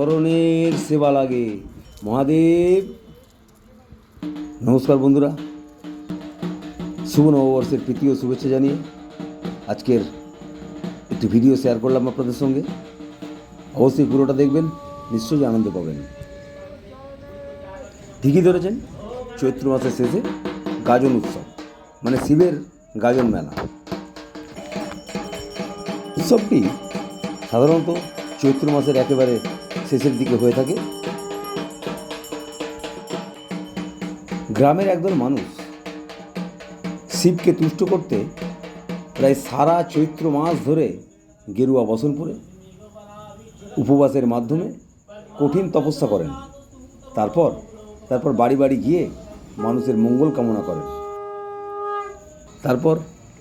চরণের সেবা লাগে। মহাদেব, নমস্কার বন্ধুরা। শুভ নববর্ষের ও শুভেচ্ছা জানিয়ে আজকের একটি ভিডিও শেয়ার করলাম আপনাদের সঙ্গে। অবশ্যই পুরোটা দেখবেন, নিশ্চয়ই আনন্দ পাবেন। ঠিকই ধরেছেন, চৈত্র মাসের শেষে গাজন উৎসব মানে শিবের গাজন মেলা। উৎসবটি সাধারণত চৈত্র মাসের একেবারে শেষের দিকে হয়ে থাকে। গ্রামের একদল মানুষ শিবকে তুষ্ট করতে প্রায় সারা চৈত্র মাস ধরে গেরুয়া বসন পরে উপবাসের মাধ্যমে কঠিন তপস্যা করেন। তারপর তারপর বাড়ি বাড়ি গিয়ে মানুষের মঙ্গল কামনা করেন। তারপর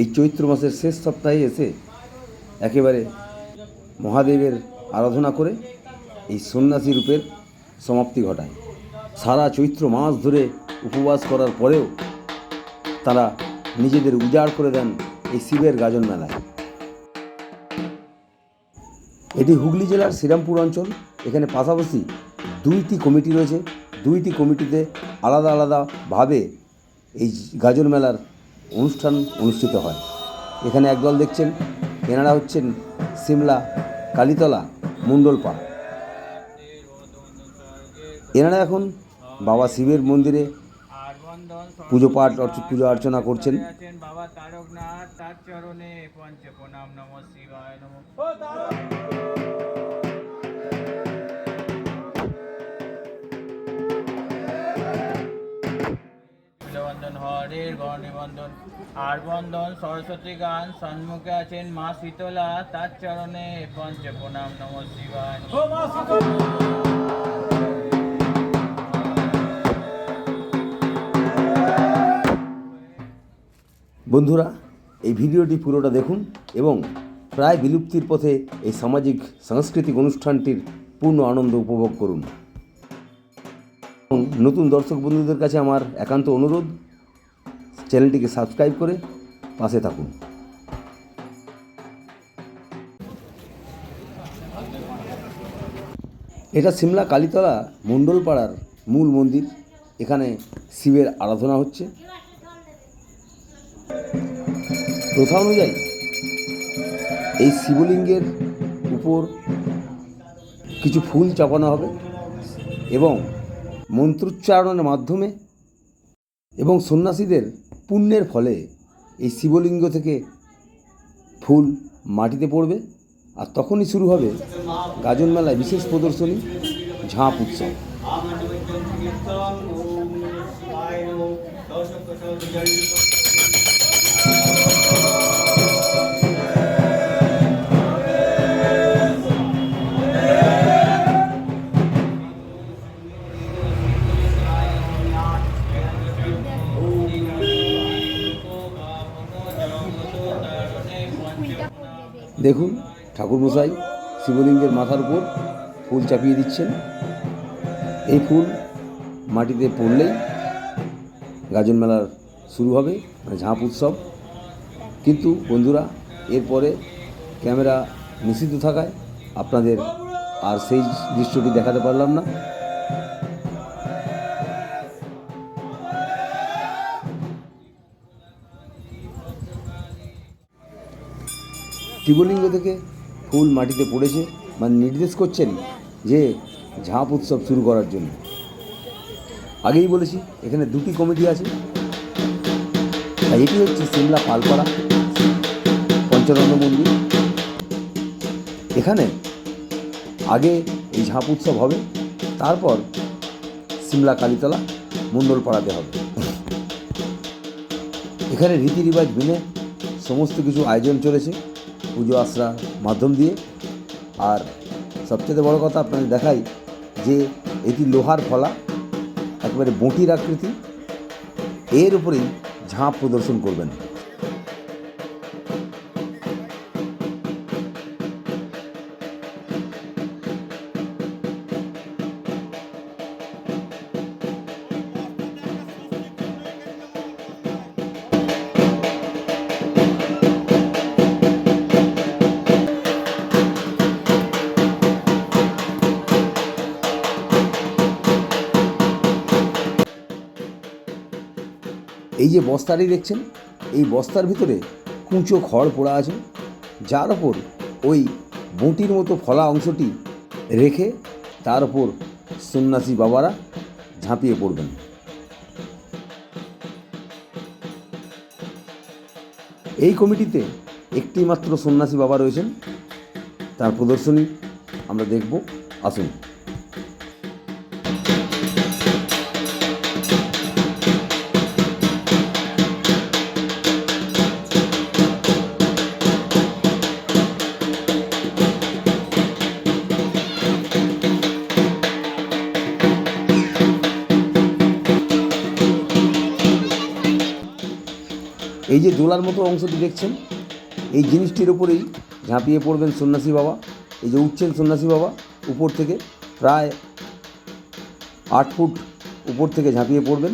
এই চৈত্র মাসের শেষ সপ্তাহে এসে একেবারে মহাদেবের আরাধনা করে এই সন্ন্যাসী রূপের সমাপ্তি ঘটায়। সারা চৈত্র মাস ধরে উপবাস করার পরেও তারা নিজেদের উজাড় করে দেন এই শিবের গাজন মেলায়। এটি হুগলি জেলার শ্রীরামপুর অঞ্চল। এখানে পাশাপাশি দুইটি কমিটি রয়েছে। দুইটি কমিটিতে আলাদা আলাদাভাবে এই গাজন মেলার অনুষ্ঠান অনুষ্ঠিত হয়। এখানে একদল দেখছেন, এনারা হচ্ছেন সিমলা কালীতলা, মণ্ডলপাড়া। এনারা এখন বাবা শিবের মন্দিরে আর বন্ধন পুজো পাঠ পূজা অর্চনা করছেন। আছেন বাবা তারকনাথ তার চরণে পঞ্চ প্রণাম নম শিবায় নম বন্ধন হরের গণবন্ধন। আর বন্ধন সরস্বতী গান সন্মুখে আছেন মা শীতলা তার চরণে পঞ্চ প্রণাম নম শিবায়। বন্ধুরা, এই ভিডিওটি পুরোটা দেখুন এবং প্রায় বিলুপ্তির পথে এই সামাজিক, সাংস্কৃতিক অনুষ্ঠানটির পূর্ণ আনন্দ উপভোগ করুন। এবং নতুন দর্শক বন্ধুদের কাছে আমার একান্ত অনুরোধ, চ্যানেলটিকে সাবস্ক্রাইব করে পাশে থাকুন। এটা সিমলা কালীতলা মণ্ডলপাড়ার মূল মন্দির। এখানে শিবের আরাধনা হচ্ছে। প্রথা অনুযায়ী এই শিবলিঙ্গের উপর কিছু ফুল চাপানো হবে এবং মন্ত্রোচ্চারণের মাধ্যমে এবং সন্ন্যাসীদের পুণ্যের ফলে এই শিবলিঙ্গ থেকে ফুল মাটিতে পড়বে আর তখনই শুরু হবে গাজন মেলায় বিশেষ প্রদর্শনী, ঝাঁপ উৎসব। দেখুন, ঠাকুরমশাই শিবলিঙ্গের মাথার উপর ফুল চাপিয়ে দিচ্ছেন। এই ফুল মাটিতে পড়লেই গাজন মেলার শুরু হবে মানে ঝাঁপ উৎসব। কিন্তু বন্ধুরা, এরপরে ক্যামেরা নিষিদ্ধ থাকায় আপনাদের আর সেই দৃশ্যটি দেখাতে পারলাম না। শিবলিঙ্গ থেকে ফুল মাটিতে পড়েছে মানে নির্দেশ করছেন যে ঝাঁপ উৎসব শুরু করার জন্য। আগেই বলেছি, এখানে দুটি কমিটি আছে। এটি হচ্ছে সিমলা পালপাড়া পঞ্চানন্দ মন্দির। এখানে আগে এই ঝাঁপ উৎসব হবে, তারপর সিমলা কালীতলা মণ্ডলপাড়াতে হবে। এখানে রীতি রিবাজ মেনে সমস্ত কিছু আয়োজন চলেছে। পুজো আশ্রা মাধ্যম দিয়ে। আর সবচেয়ে বড় কথা আপনাদের দেখাই যে এটি লোহার ফলা, একেবারে বঁটির আকৃতি। এর উপরেই ঝাঁপ প্রদর্শন করবেন। যে বস্তাটি দেখছেন, এই বস্তার ভিতরে কুঁচো খড় পোড়া আছে। যার ওপর ওই বঁটির মতো ফলা অংশটি রেখে তার ওপর সন্ন্যাসী বাবারা ঝাঁপিয়ে পড়বেন। এই কমিটিতে একটি মাত্র সন্ন্যাসী বাবা রয়েছেন। তার প্রদর্শনী আমরা দেখব। আসুন। এই যে দোলার মতো অংশটি দেখছেন, এই জিনিসটির ওপরেই ঝাঁপিয়ে পড়বেন সন্ন্যাসী বাবা। এই যে উঠছেন সন্ন্যাসী বাবা উপর থেকে, প্রায় আট ফুট উপর থেকে ঝাঁপিয়ে পড়বেন।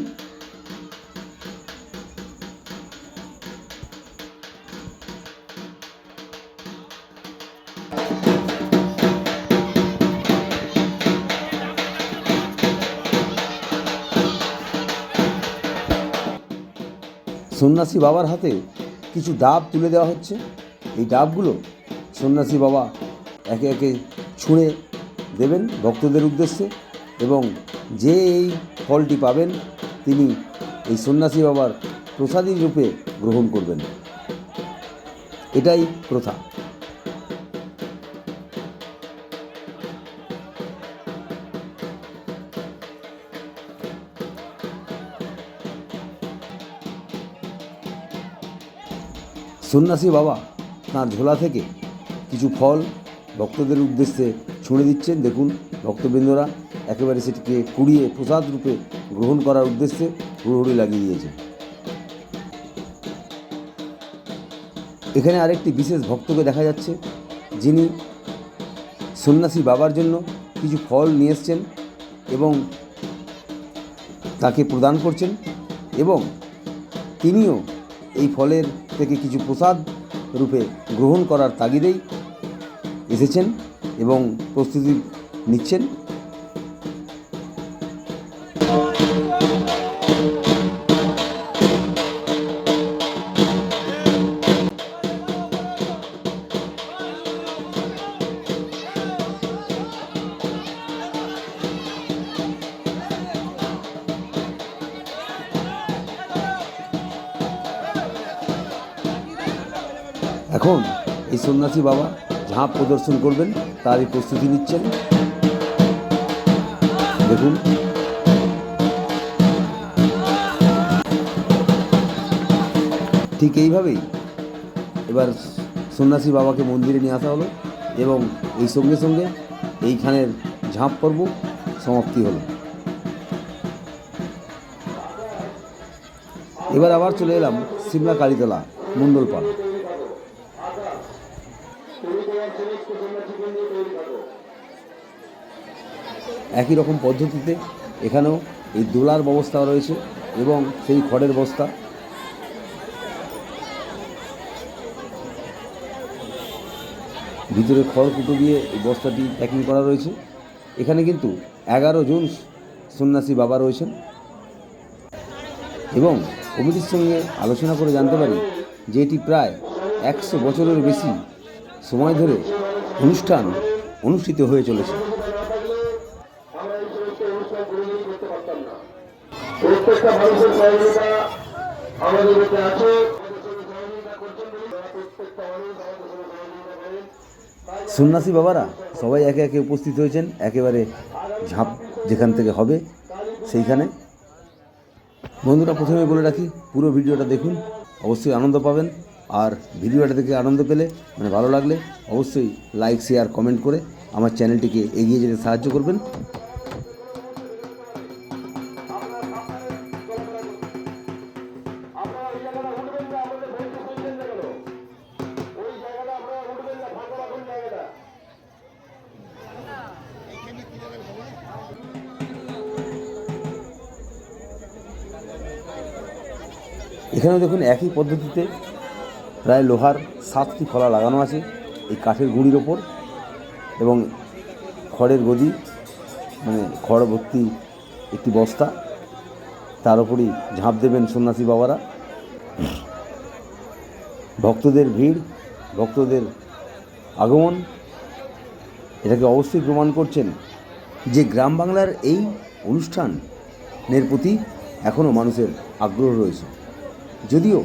সন্ন্যাসী বাবার হাতে কিছু ডাব তুলে দেওয়া হচ্ছে। এই ডাবগুলো সন্ন্যাসী বাবা একে একে ছুঁড়ে দেবেন ভক্তদের উদ্দেশ্যে এবং যে এই ফলটি পাবেন, তিনি এই সন্ন্যাসী বাবার প্রসাদী রূপে গ্রহণ করবেন। এটাই প্রথা। সন্ন্যাসী বাবা তাঁর ঝোলা থেকে কিছু ফল ভক্তদের উদ্দেশ্যে ছুঁড়ে দিচ্ছেন। দেখুন, ভক্তবৃন্দরা একেবারে সেটিকে কুড়িয়ে প্রসাদ রূপে গ্রহণ করার উদ্দেশ্যে হুড়োহুড়ি লাগিয়ে দিয়েছে এখানে আরেকটি বিশেষ ভক্তকে দেখা যাচ্ছে, যিনি সন্ন্যাসী বাবার জন্য কিছু ফল নিয়ে এসছেন এবং তাকে প্রদান করছেন এবং তিনিও এই ফলের থেকে কিছু প্রসাদ রূপে গ্রহণ করার তাগিদেই এসেছেন এবং প্রস্তুতি নিচ্ছেন। এখন এই সন্ন্যাসী বাবা ঝাঁপ প্রদর্শন করবেন, তারই প্রস্তুতি নিচ্ছেন। দেখুন। ঠিক এইভাবেই এবার সন্ন্যাসী বাবাকে মন্দিরে নিয়ে আসা হলো এবং এই সঙ্গে সঙ্গে এইখানের ঝাঁপ পর্ব সমাপ্তি হলো। এবার আবার চলে এলাম সিমলা কালীতলা মণ্ডলপাড়া। একই রকম পদ্ধতিতে এখানেও এই দোলার ব্যবস্থা রয়েছে এবং সেই খড়ের বস্তা। ভিতরে খড় কুটো দিয়ে এই বস্তাটি প্যাকিং করা রয়েছে। এখানে কিন্তু এগারো জন সন্ন্যাসী বাবা রয়েছেন। এবং কমিটির সঙ্গে আলোচনা করে জানতে পারি যে এটি প্রায় একশো বছরের বেশি সময় ধরে অনুষ্ঠান অনুষ্ঠিত হয়ে চলেছে। প্রত্যেকটা মানুষের সহযোগিতা আমাদের আছে। সন্ন্যাসী বাবারা সবাই একে একে উপস্থিত হয়েছেন একেবারে ঝাঁপ যেখান থেকে হবে সেইখানে। বন্ধুরা প্রথমে বলে রাখি পুরো ভিডিওটা দেখুন অবশ্যই আনন্দ পাবেন। আর ভিডিওটা দেখে আনন্দ পেলে মানে ভালো লাগলে, অবশ্যই লাইক শেয়ার কমেন্ট করে আমার চ্যানেলটিকে এগিয়ে যেতে সাহায্য করবেন। এখানেও দেখুন একই পদ্ধতিতে প্রায় লোহার সাতটি ফলা লাগানো আছে এই কাঠের গুঁড়ির ওপর এবং খড়ের গদি মানে খড় ভর্তি একটি বস্তা। তার উপরই ঝাঁপ দেবেন সন্ন্যাসী বাবারা। ভক্তদের ভিড়, ভক্তদের আগমন, এটাকে অবশ্যই প্রমাণ করছেন যে গ্রাম বাংলার এই অনুষ্ঠানের প্রতি এখনও মানুষের আগ্রহ রয়েছে। যদিও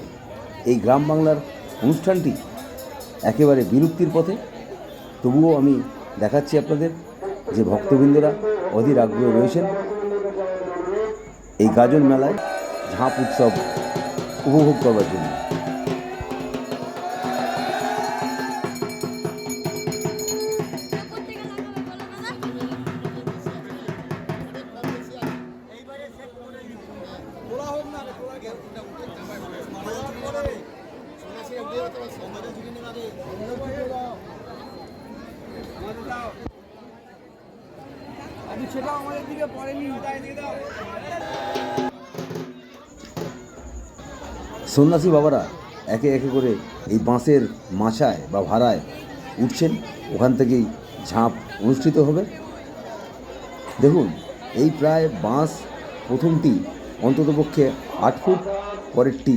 এই গ্রাম বাংলার অনুষ্ঠানটি একেবারে বিলুপ্তির পথে। তবুও আমি দেখাচ্ছি আপনাদের যে ভক্তবৃন্দরা অধীর আগ্রহ রয়েছেন। এই গাজন মেলায় ঝাঁপ উৎসব উপভোগ করবার জন্য। সন্ন্যাসী বাবারা একে একে করে এই বাঁশের মাছায় বা ভাড়ায় উঠছেন। ওখান থেকেই ঝাঁপ অনুষ্ঠিত হবে। দেখুন, এই প্রায় বাঁশ প্রথমটি অন্ততপক্ষে আট ফুট, পরেরটি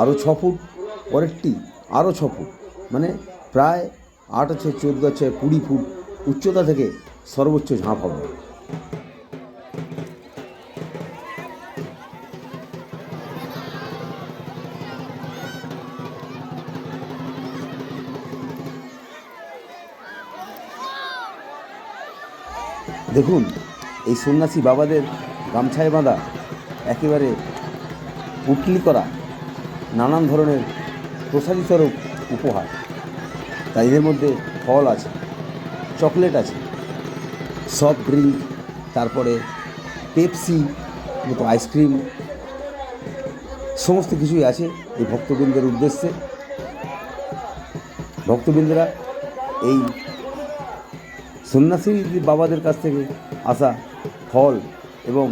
আরও ছ ফুট, পরেরটি আরও ছ ফুট। মানে প্রায় আট আছে, চোদ্দ আছে, কুড়ি ফুট উচ্চতা থেকে সর্বোচ্চ ঝাঁপ হবে। দেখুন, এই সন্ন্যাসী বাবাদের গামছায় বাঁধা, একেবারে পুটলি করা নানান ধরনের প্রসারিতরূপ উপহার। তা এদের মধ্যে ফল আছে, চকলেট আছে, সফট ড্রিঙ্ক, তারপরে পেপসি, মতো আইসক্রিম, সমস্ত কিছুই আছে এই ভক্তবৃন্দের উদ্দেশ্যে। ভক্তবৃন্দরা এই সন্ন্যাসী বাবাদের কাছ থেকে আসা ফল এবং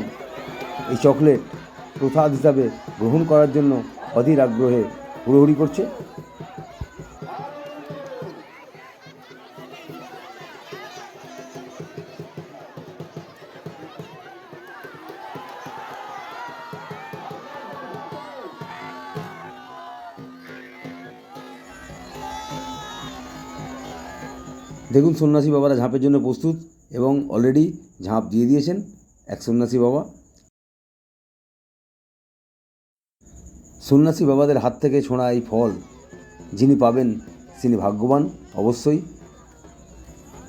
এই চকলেট প্রসাদ হিসাবে গ্রহণ করার জন্য অধীর আগ্রহে হুড়োহুড়ি করছে। দেখুন সন্ন্যাসী বাবারা ঝাঁপের জন্য প্রস্তুত এবং অলরেডি ঝাঁপ দিয়ে দিয়েছেন এক সন্ন্যাসী বাবা। সন্ন্যাসী বাবাদের হাত থেকে ছোঁড়া এই ফল যিনি পাবেন তিনি ভাগ্যবান, অবশ্যই।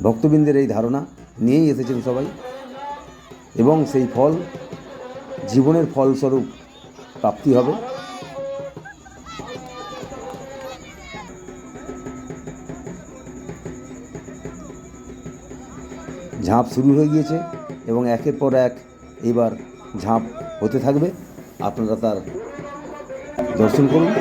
ভক্তবৃন্দের এই ধারণা নিয়েই এসেছেন সবাই। এবং সেই ফল জীবনের ফলস্বরূপ প্রাপ্তি হবে। ঝাঁপ শুরু হয়ে গিয়েছে এবং একের পর এক এবার ঝাঁপ হতে থাকবে। আপনারা তার দর্শন করুন।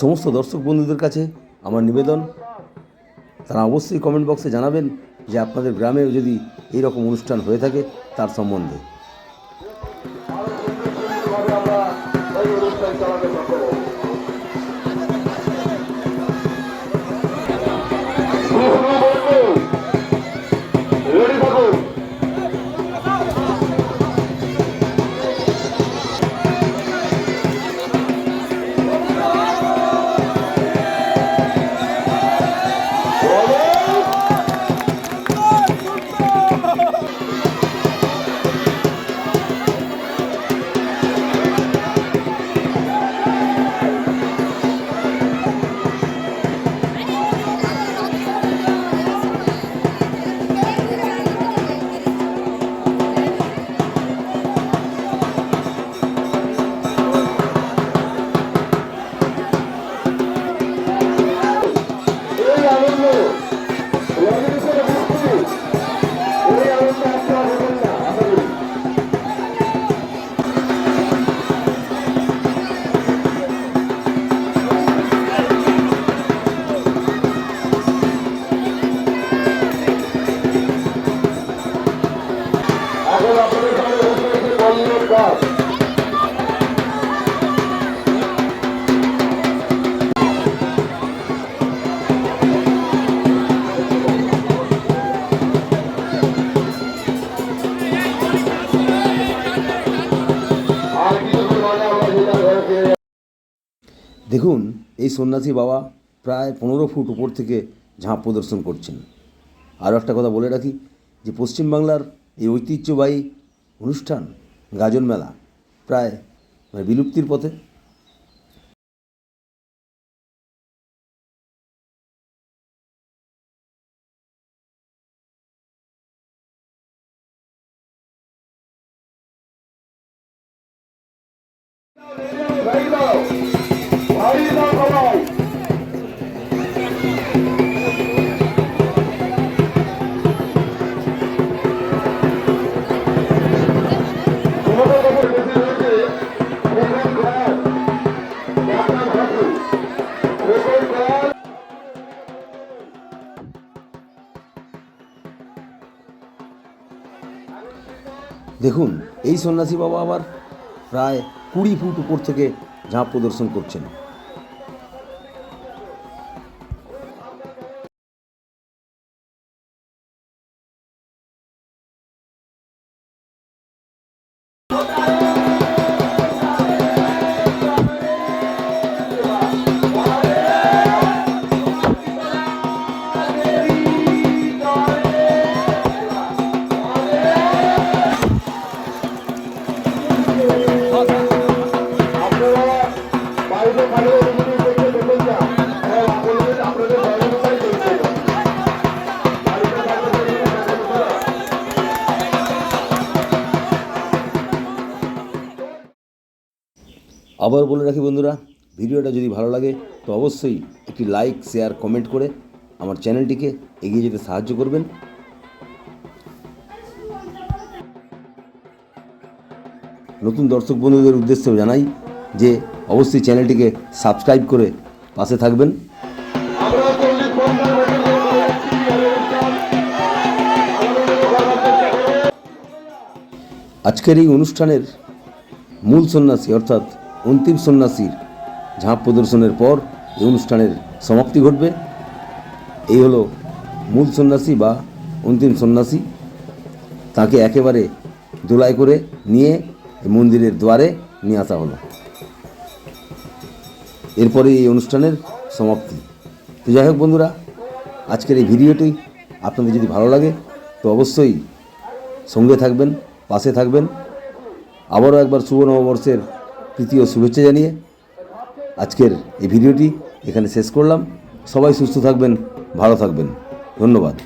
সমস্ত দর্শক বন্ধুদের কাছে আমার নিবেদন তারা অবশ্যই কমেন্ট বক্সে জানাবেন যে আপনাদের গ্রামেও যদি এইরকম অনুষ্ঠান হয়ে থাকে তার সম্বন্ধে। দেখুন, এই সন্ন্যাসী বাবা প্রায় পনেরো ফুট উপর থেকে ঝাঁপ প্রদর্শন করছেন। আরও একটা কথা বলে রাখি যে পশ্চিমবাংলার এই ঐতিহ্যবাহী অনুষ্ঠান গাজন মেলা প্রায় মানে বিলুপ্তির পথে। Thank দাও দেখুন এই সন্ন্যাসী বাবা আবার প্রায় কুড়ি ফুট উপর থেকে ঝাঁপ প্রদর্শন করছেন। আবার বলে রাখি বন্ধুরা, ভিডিওটা যদি ভালো লাগে, তো অবশ্যই একটি লাইক শেয়ার কমেন্ট করে আমার চ্যানেলটিকে এগিয়ে যেতে সাহায্য করবেন। নতুন দর্শক বন্ধুদের উদ্দেশ্যেও জানাই যে অবশ্যই চ্যানেলটিকে সাবস্ক্রাইব করে পাশে থাকবেন। আজকের এই অনুষ্ঠানের মূল সন্ন্যাসী অর্থাৎ অন্তিম সন্ন্যাসীর ঝাঁপ প্রদর্শনের পর এই অনুষ্ঠানের সমাপ্তি ঘটবে। এই হলো মূল সন্ন্যাসী বা অন্তিম সন্ন্যাসী। তাকে একেবারে দোলায় করে নিয়ে মন্দিরের দ্বারে নিয়ে আসা হলো। এরপরে এই অনুষ্ঠানের সমাপ্তি। তো যাই হোক বন্ধুরা, আজকের এই ভিডিওটি আপনাদের যদি ভালো লাগে, তো অবশ্যই সঙ্গে থাকবেন, পাশে থাকবেন। আবারও একবার শুভ নববর্ষের ও শুভেচ্ছা জানিয়ে আজকের এই ভিডিওটি এখানে শেষ করলাম। সবাই সুস্থ থাকবেন, ভালো থাকবেন। ধন্যবাদ।